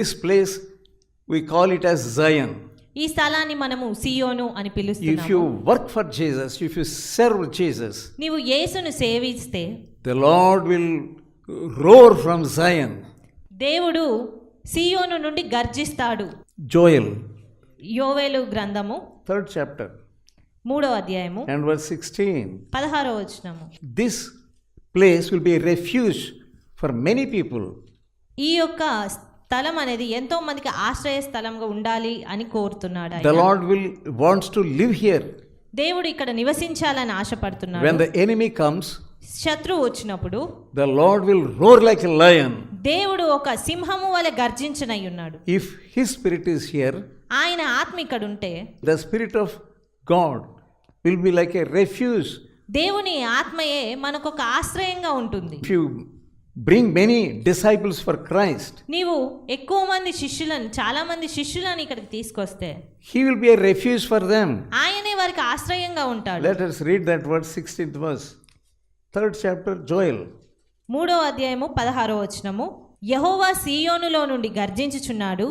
This place, we call it as Zion. ఈ స్థలాన్ని మనము సియోను అని If పిలుస్తున్నాము you work for Jesus, if you serve Jesus, నీవు యేసును సేవిస్తే the Lord will roar from Zion. దేవుడు సియోను నుండి గర్జిస్తాడు Joel, యోవేలు గ్రంథము third chapter, మూడో అధ్యాయము and verse 16. పదహారో వచనము This place will be a refuge for many people. ఈ యొక్క స్థలం అనేది ఎంతో మందికి ఆశ్రయ స్థలంగా ఉండాలి అని కోరుతున్నాడు the lord will wants to live here దేవుడు ఇక్కడ నివసించాలని ఆశపడుతున్నాడు. వెన్ ద ఎనిమీ కమ్స్ శత్రు వచ్చినప్పుడు the lord will roar like a lion దేవుడు ఒక సింహము వలె గర్జించనై ఉన్నాడు. If his spirit is here ఆయన ఆత్మ ఇక్కడ ఉంటే the spirit of God will be like a refuge దేవుని ఆత్మయే మనకు ఒక ఆశ్రయంగా ఉంటుంది. Bring many disciples for Christ, నీవు ఎక్కువ మంది శిష్యులను చాలా మంది శిష్యులను ఇక్కడికి తీసుకొస్తే He will be a refuge for them. ఆయనే వారికి ఆశ్రయంగా ఉంటాడు Let us read that verse, 16th verse. Third chapter, Joel. మూడో అధ్యాయము పదహారో వచనము యహోవా సీయోనులో నుండి గర్జించుచున్నాడు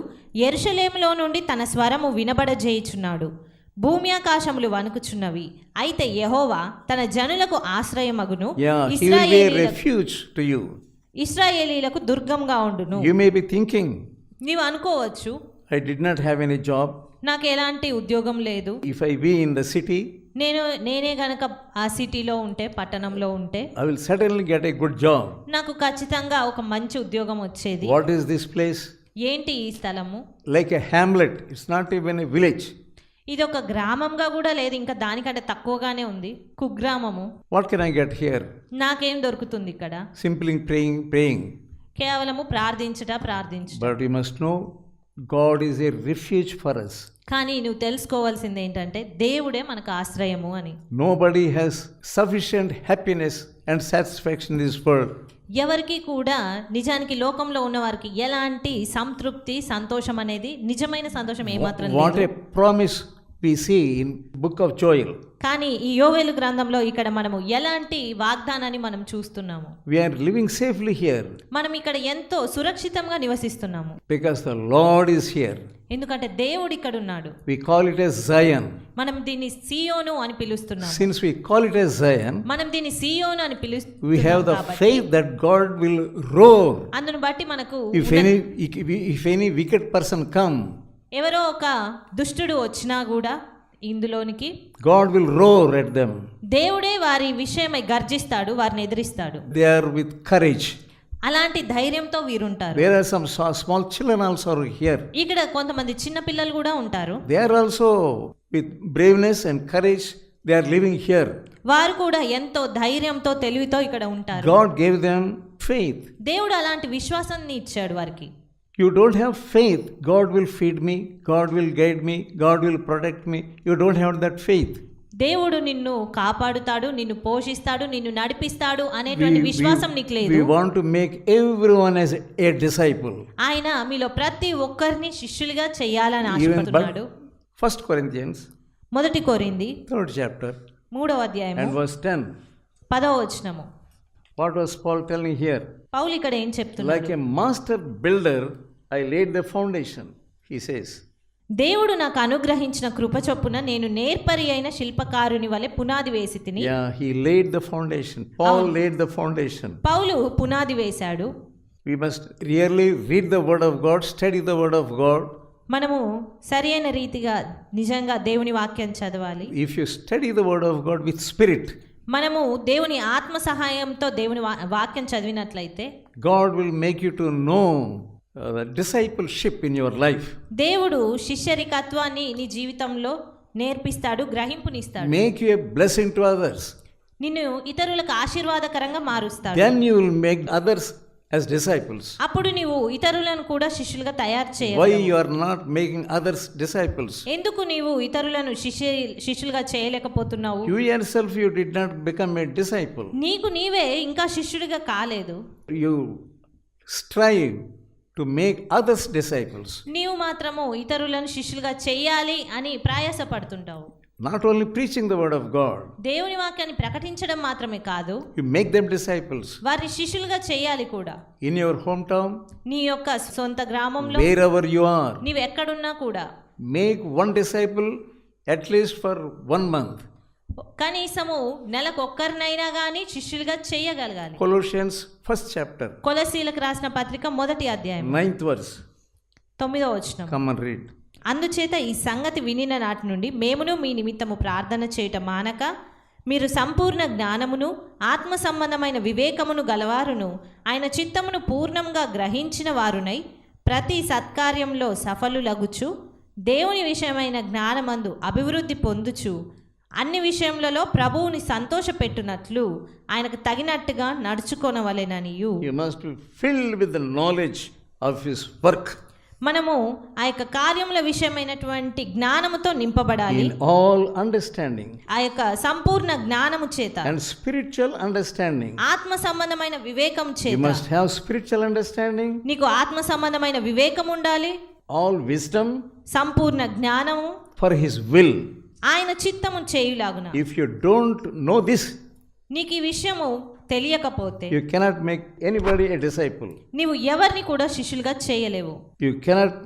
ఎరుషలేములో నుండి తన స్వరము వినబడజేయుచున్నాడు భూమి ఆకాశములు వణుకుచున్నవి అయితే యహోవా తన జనులకు ఆశ్రయమగును ఇశ్రాయేలీలకు refuge to you. ఇస్రాయేలీలకు దుర్గంగా ఉండును. యు మే బి థింకింగ్ నీవు అనుకోవచ్చు I did not have any job నాకు ఎలాంటి ఉద్యోగం లేదు. If I be in the city నేను నేనే గనక ఆ సిటీలో ఉంటే పట్టణంలో ఉంటే I will suddenly get a good job నాకు ఖచ్చితంగా ఒక మంచి ఉద్యోగం వచ్చేది. వాట్ ఈస్ దిస్ ప్లేస్ ఏంటి ఈ స్థలము? Like a hamlet it's not even a village ఇది ఒక గ్రామంగా కూడా లేదు ఇంకా దానికంటే తక్కువగానే ఉంది కుగ్రామము What can I get here? నాకేం దొరుకుతుంది ఇక్కడ Simply praying, praying. కేవలము ప్రార్థించుట ప్రార్థించుట But you must know God is a refuge for us. కానీ నువ్వు తెలుసుకోవాల్సింది ఏంటంటే దేవుడే మనకు ఆశ్రయము అని Nobody has sufficient happiness and satisfaction in this world. ఎవరికి కూడా నిజానికి లోకంలో ఉన్న వారికి ఎలాంటి సంతృప్తి సంతోషం అనేది నిజమైన సంతోషం ఏమాత్రం లేదు a promise we see in book of Joel. కానీ ఈ యోవేలు గ్రంథంలో ఇక్కడ మనము ఎలాంటి వాగ్దానాన్ని మనం చూస్తున్నాము We are living safely here మనం ఇక్కడ ఎంతో సురక్షితంగా నివసిస్తున్నాము because the Lord is here. ఎందుకంటే దేవుడు ఇక్కడ ఉన్నాడు We call it as Zion. మనం దీన్ని సియోను అని పిలుస్తున్నాము Since we call it as Zion, మనం దీన్ని సియోను అని we పిలుస్తున్నాం have the కాబట్టి faith that God will roar. అందును బట్టి మనకు If any, if any wicked person come, ఎవరో ఒక దుష్టుడు వచ్చినా కూడా ఇందులోనికి God will roared them దేవుడే వారి విషయమై గర్జిస్తాడు వారిని ఎదిరిస్తాడు. దే ఆర్ విత్ కరేజ్ అలాంటి ధైర్యంతో వీరు ఉంటారు there are some small children also are here ఇక్కడ కొంతమంది చిన్న పిల్లలు కూడా ఉంటారు. They are also with braveness and courage they are living here వారు కూడా ఎంతో ధైర్యంతో తెలివితో ఇక్కడ ఉంటారు. గాడ్ గేవ్ దెమ్ ఫెయిత్ దేవుడు అలాంటి విశ్వాసాన్ని ఇచ్చాడు వారికి. You don't have faith. God will feed me. God will guide me. God will protect me. You don't have that faith. దేవుడు నిన్ను కాపాడుతాడు నిన్ను పోషిస్తాడు నిన్ను నడిపిస్తాడు అనేటువంటి We, విశ్వాసం నీకు we, లేదు we want to make everyone as a disciple. ఆయన మీలో ప్రతి ఒక్కరిని శిష్యులుగా చేయాలని Even ఆశపడుతున్నాడు but First Corinthians, మొదటి కోరింది third chapter, మూడవ అధ్యాయము and verse 10. పదవ వచనము What was Paul telling here? పౌలు ఇక్కడ ఏం చెప్తున్నాడు Like a master builder, I laid the foundation he says దేవుడు నాకు అనుగ్రహించిన కృప చొప్పున నేను నేర్పరి అయిన శిల్పకారుని వలె పునాది వేసి తిని he laid the foundation Paul laid the foundation పౌలు పునాది వేశాడు. We must really read the word of God study the word of God మనము సరైన రీతిగా నిజంగా దేవుని వాక్యం చదవాలి. If you study the word of God with spirit మనము దేవుని ఆత్మ సహాయంతో దేవుని వాక్యం చదివినట్లయితే God will make you to know uh, discipleship in your life. దేవుడు శిష్యరికత్వాన్ని నీ జీవితంలో నేర్పిస్తాడు గ్రహింపునిస్తాడు Make you a blessing to others. నిన్ను ఇతరులకు ఆశీర్వాదకరంగా మారుస్తాడు Then you will make others as disciples. అప్పుడు నీవు ఇతరులను కూడా శిష్యులుగా తయారు Why చేయాలి you are not making others disciples? ఎందుకు నీవు ఇతరులను శిష్య శిష్యులుగా చేయలేకపోతున్నావు You yourself, you did not become a disciple. నీకు నీవే ఇంకా శిష్యుడిగా కాలేదు You strive to make others disciples. నీవు మాత్రము ఇతరులను శిష్యులుగా చేయాలి అని ప్రయాసపడుతుంటావు Not only preaching the word of God, దేవుని వాక్యాన్ని ప్రకటించడం మాత్రమే కాదు you make them disciples వారిని శిష్యులుగా చేయాలి కూడా in your hometown, నీ యొక్క సొంత గ్రామంలో wherever you are. నీవు ఎక్కడున్నా కూడా Make one disciple at least for one month. కనీసము నెలకు ఒక్కరినైనా కానీ శిష్యులుగా చేయగలగాలి Colossians first chapter, కొలసీలకు రాసిన పత్రిక మొదటి అధ్యాయం ninth verse. తొమ్మిదో వచనం Come and read. అందుచేత ఈ సంగతి వినిన నాటి నుండి మేమును మీ నిమిత్తము ప్రార్థన చేయట మానక మీరు సంపూర్ణ జ్ఞానమును ఆత్మ సంబంధమైన వివేకమును గలవారును ఆయన చిత్తమును పూర్ణంగా గ్రహించిన వారునై ప్రతి సత్కార్యంలో సఫలులగుచు దేవుని విషయమైన జ్ఞానమందు అభివృద్ధి పొందుచు అన్ని విషయములలో ప్రభువుని సంతోష పెట్టునట్లు ఆయనకు తగినట్టుగా నడుచుకోనవలెనని you must be fill with knowledge of his work మనము ఆ యొక్క కార్యముల విషయమైనటువంటి జ్ఞానముతో నింపబడాలి. ఆల్ అండర్స్టాండింగ్ ఆ యొక్క సంపూర్ణ జ్ఞానము చేత. స్పిరిచువల్ అండర్స్టాండింగ్ ఆత్మ సంబంధమైన వివేకం చేత. స్పిరిచువల్ అండర్స్టాండింగ్ నీకు ఆత్మ సంబంధమైన వివేకం ఉండాలి. ఆల్ విజ్డమ్ సంపూర్ణ జ్ఞానము. ఫర్ హిస్ విల్ ఆయన చిత్తము చేయులాగున. If you don't know this నీకు ఈ విషయము తెలియకపోతే you cannot make anybody a disciple నీవు ఎవరిని కూడా శిష్యులుగా చేయలేవు. You cannot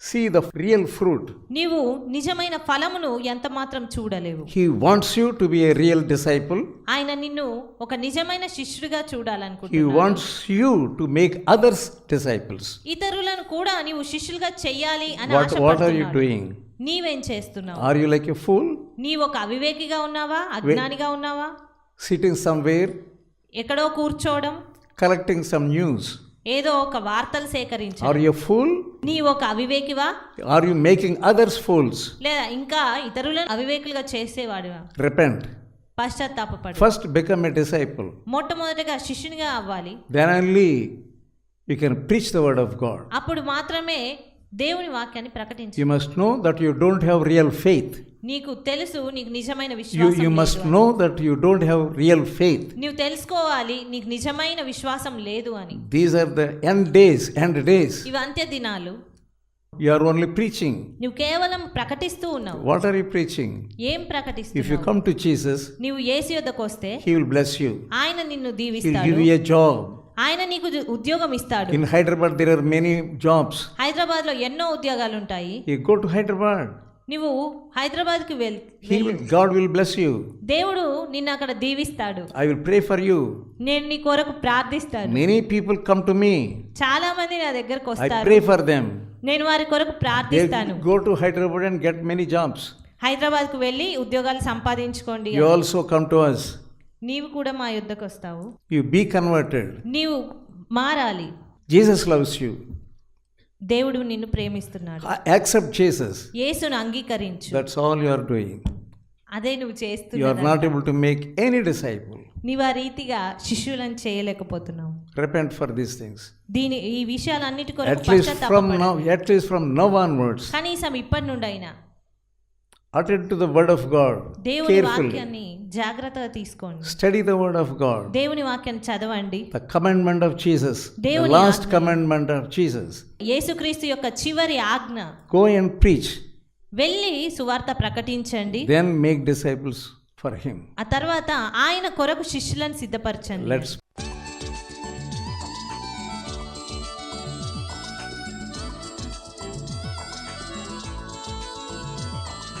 see the real fruit. నీవు నిజమైన ఫలమును ఎంత మాత్రం చూడలేవు He wants you to be a real disciple. ఆయన నిన్ను ఒక నిజమైన శిష్యుడిగా He చూడాలనుకుంటున్నాడు wants you to make others disciples. ఇతరులను కూడా నీవు శిష్యులుగా చెయ్యాలి అని What, what are you ఆశపడుతున్నాడు doing? నీవేం చేస్తున్నావు Are you like a fool నీవు ఒక అవివేకిగా ఉన్నావా అజ్ఞానిగా ఉన్నావా sitting somewhere ఎక్కడో కూర్చోవడం collecting some news? ఏదో ఒక వార్తలు సేకరించు ఆర్ యు ఫూల్ నీ ఒక అవివేకివా? Are you making others fools లేదా ఇంకా ఇతరులను అవివేకులుగా చేసేవాడివా? రిపెంట్ పశ్చాత్తాపపడు. ఫస్ట్ బికమ్ డిసైపుల్ మొట్టమొదటిగా శిష్యునిగా అవ్వాలి. Then only you can preach the word of God అప్పుడు మాత్రమే దేవుని వాక్యాన్ని ప్రకటించు You must know that you don't have real faith. నీకు తెలుసు నీకు నిజమైన విశ్వాసం must అని. know that you don't have real faith. నీవు తెలుసుకోవాలి నీకు నిజమైన విశ్వాసం లేదు అని These are the end days, end days. ఇవి అంత్య దినాలు You are only preaching. నువ్వు కేవలం ప్రకటిస్తూ ఉన్నావు What are you preaching? ఏం If you ప్రకటిస్తున్నావు come to Jesus, నీవు ఏసు యొద్దకు వస్తే He will bless you. ఆయన నిన్ను దీవిస్తాడు give you a job. ఆయన నీకు ఉద్యోగం ఇస్తాడు. In Hyderabad there are many jobs హైదరాబాద్లో ఎన్నో ఉద్యోగాలు ఉంటాయి యు గో టు హైదరాబాద్ నీవు హైదరాబాద్కి well he will God will bless you దేవుడు నిన్న అక్కడ దీవిస్తాడు. I will pray for you నేను నీ కొరకు ప్రార్థిస్తాను. Many people come to me చాలా మంది నా దగ్గరికి వస్తారు. ఐ ప్రే ఫర్ దెం నేను వారి కొరకు ప్రార్థిస్తాను. Go to Hyderabad and get many jobs హైదరాబాద్కు వెళ్ళి ఉద్యోగాలు సంపాదించుకోండి you also come to us. నీవు కూడా మా యుద్ధకు వస్తావు యు బీ కన్వర్టెడ్ నీవు మారాలి. జీసస్ లవ్స్ యు దేవుడు నిన్ను ప్రేమిస్తున్నాడు. యాక్సెప్ట్ జీసస్ యేసును అంగీకరించు. That's all you are doing అదే నువ్వు చేస్తున్నావు you are not able to make any disciple నీవు ఆ రీతిగా శిష్యులను చేయలేకపోతున్నావు. రిపెంట్ ఫర్ దిస్ థింగ్స్ దీని ఈ విషయాలన్నిటి కొరకు పశ్చాత్తాపపడు from now at least from now onwards కనీసం ఇప్పటి నుండి అయినా attend to the word of God దేవుని. వాక్యాన్ని జాగ్రత్తగా తీసుకోండి Study the word of God. దేవుని వాక్యాన్ని చదవండి The commandment of Jesus, the దేవుని last ఆజ్ఞ. commandment of Jesus. యేసుక్రీస్తు యొక్క చివరి ఆజ్ఞ Go and preach, వెళ్ళి సువార్త ప్రకటించండి then make disciples for Him. ఆ తర్వాత ఆయన కొరకు శిష్యులను సిద్ధపరచండి Let's